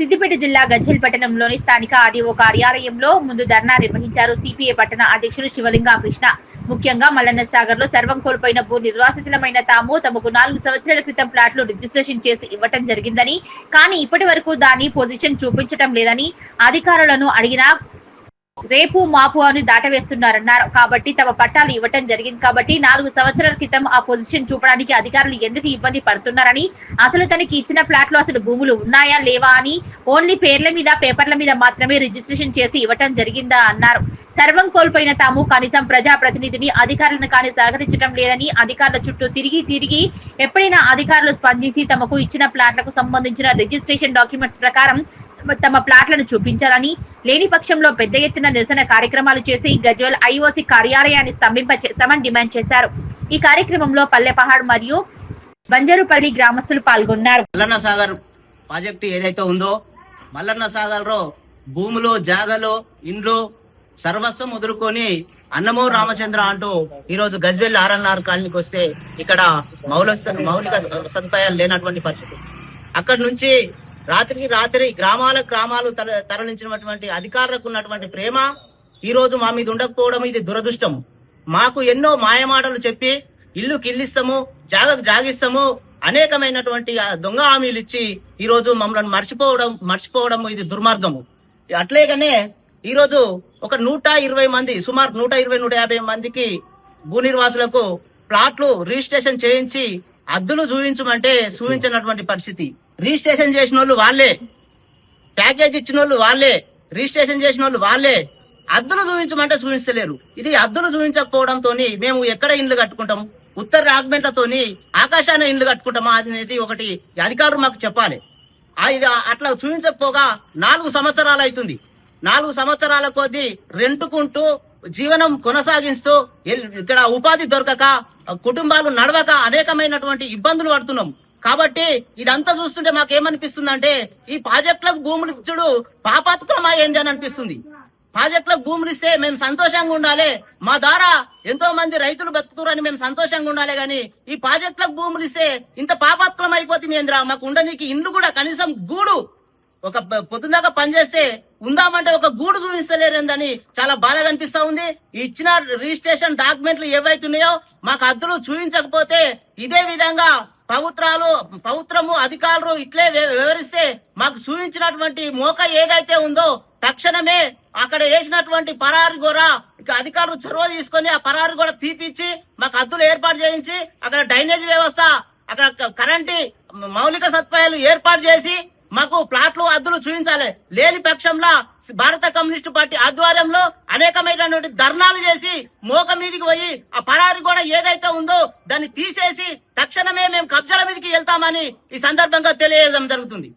సిద్దిపేట జిల్లా గజ్వెల్ పట్టణంలోని స్థానిక ఆర్డీఓ కార్యాలయంలో ముందు ధర్నా నిర్వహించారు సిపిఐ పట్టణ అధ్యక్షుడు శివలింగ కృష్ణ. ముఖ్యంగా మల్లన్న సాగర్లో సర్వం కోల్పోయిన భూ నిర్వాసితులమైన తాము తమకు నాలుగు సంవత్సరాల క్రితం ప్లాట్లు రిజిస్ట్రేషన్ చేసి ఇవ్వటం జరిగిందని కానీ ఇప్పటి వరకు దాని పొజిషన్ చూపించటం లేదని అధికారులను అడిగినా రేపు మాపు అని దాటవేస్తున్నారన్నారు. కాబట్టి తమ పట్టాలు ఇవ్వటం జరిగింది. కాబట్టి నాలుగు సంవత్సరాల క్రితం ఆ పొజిషన్ చూపడానికి అధికారులు ఎందుకు ఇబ్బంది పడుతున్నారని అసలు తనకి ఇచ్చిన ఫ్లాట్లో అసలు భూములు ఉన్నాయా లేవా అని ఓన్లీ పేర్ల మీద పేపర్ల మీద మాత్రమే రిజిస్ట్రేషన్ చేసి ఇవ్వటం జరిగిందా అన్నారు. సర్వం కోల్పోయిన తాము కనీసం ప్రజా ప్రతినిధిని అధికారులను కానీ సహకరించడం లేదని అధికారుల చుట్టూ తిరిగి తిరిగి ఎప్పుడైనా అధికారులు స్పందించి తమకు ఇచ్చిన ప్లాట్లకు సంబంధించిన రిజిస్ట్రేషన్ డాక్యుమెంట్స్ ప్రకారం తమ ప్లాట్లను చూపించాలని లేని పక్షంలో పెద్ద ఎత్తున నిరసన కార్యక్రమాలు చేసి గజ్వెల్ ఐఓసి కార్యాలయాన్ని స్తంభింప చేస్తామని డిమాండ్ చేశారు. ఈ కార్యక్రమంలో పల్లెపహాడ్ మరియు బంజరుపల్లి గ్రామస్తులు పాల్గొన్నారు. మల్లన్న సాగర్ ప్రాజెక్టు ఏదైతే ఉందో మల్లన్న సాగర్లో భూములు జాగలు ఇండ్లు సర్వస్వం వదులుకొని అన్నమో రామచంద్ర అంటూ ఈ రోజు గజ్వెల్ ఆర్ఎన్ఆర్ కాలనీకి వస్తే ఇక్కడ మౌలిక మౌలిక సదుపాయాలు లేనటువంటి పరిస్థితి. అక్కడి నుంచి రాత్రికి రాత్రి గ్రామాల గ్రామాలు తర- తరలించినటువంటి అధికారులకు ఉన్నటువంటి ప్రేమ ఈ రోజు మా మీద ఉండకపోవడం ఇది దురదృష్టం. మాకు ఎన్నో మాయమాటలు చెప్పి ఇల్లు కిల్లిస్తాము జాగకు జాగిస్తాము అనేకమైనటువంటి దొంగ హామీలు ఇచ్చి ఈ రోజు మమ్మల్ని మర్చిపోవడం మర్చిపోవడం ఇది దుర్మార్గము. అట్లేగానే ఈ రోజు ఒక నూట ఇరవై మంది సుమారు నూట ఇరవై నూట యాభై మందికి భూ నిర్వాసులకు ప్లాట్లు రిజిస్ట్రేషన్ చేయించి అద్దులు చూపించమంటే చూపించినటువంటి పరిస్థితి. రిజిస్ట్రేషన్ చేసిన వాళ్ళు. వాళ్ళే ప్యాకేజ్ ఇచ్చిన వాళ్ళు. వాళ్ళే రిజిస్ట్రేషన్ చేసిన వాళ్ళు. వాళ్ళే అద్దులు చూపించమంటే చూపించలేరు. ఇది అద్దులు చూపించకపోవడంతో మేము ఎక్కడ ఇండ్లు కట్టుకుంటాం ఉత్తర రాగ్మెంట్లతోని ఆకాశాన్ని ఇండ్లు కట్టుకుంటామా అనేది ఒకటి అధికారులు మాకు చెప్పాలి. ఇది అట్లా చూపించకపోగా నాలుగు సంవత్సరాలు అవుతుంది నాలుగు సంవత్సరాల కొద్దీ రెంటుకుంటూ జీవనం కొనసాగిస్తూ ఇక్కడ ఉపాధి దొరకక కుటుంబాలు నడవక అనేకమైనటువంటి ఇబ్బందులు పడుతున్నాం. కాబట్టి ఇదంతా చూస్తుంటే మాకేమనిపిస్తుందంటే ఈ ప్రాజెక్టులకు భూములు ఇచ్చుడు పాపాత్కరమా ఏంది అని అనిపిస్తుంది. ప్రాజెక్టులకు భూములు ఇస్తే మేము సంతోషంగా ఉండాలి. మా ద్వారా ఎంతో మంది రైతులు బతుకుతారని మేము సంతోషంగా ఉండాలి గాని ఈ ప్రాజెక్టులకు భూములు ఇస్తే ఇంత పాపాత్కరం అయిపోతుంది ఏంద్రా? మాకు ఉండనీకి ఇల్లు కూడా కనీసం గూడు ఒక పొద్దుదాకా పనిచేస్తే ఉందామంటే ఒక గూడు చూపిస్తలేరేందని చాలా బాధగా అనిపిస్తా ఉంది. ఇచ్చిన రిజిస్ట్రేషన్ డాక్యుమెంట్లు ఏవైతున్నాయో మాకు అద్దులు చూపించకపోతే ఇదే విధంగా ప్రభుత్వాలు ప్రభుత్వము అధికారులు ఇట్లే వివరిస్తే మాకు చూపించినటువంటి మోక ఏదైతే ఉందో తక్షణమే అక్కడ వేసినటువంటి పరారు కూడా ఇక అధికారులు చొరవ తీసుకొని ఆ పరారు కూడా తీపిచ్చి మాకు అద్దులు ఏర్పాటు చేయించి అక్కడ డ్రైనేజ్ వ్యవస్థ అక్కడ కరెంటు మౌలిక సదుపాయాలు ఏర్పాటు చేసి మాకు ప్లాట్లు అద్దులు చూపించాలి. లేని పక్షంలో భారత కమ్యూనిస్టు పార్టీ ఆధ్వర్యంలో అనేకమైనటువంటి ధర్నాలు చేసి మోక మీదికి పోయి ఆ పరారి కూడా ఏదైతే ఉందో దాన్ని తీసేసి తక్షణమే మేము కబ్జాల మీదకి వెళ్తామని ఈ సందర్భంగా తెలియజేయడం జరుగుతుంది.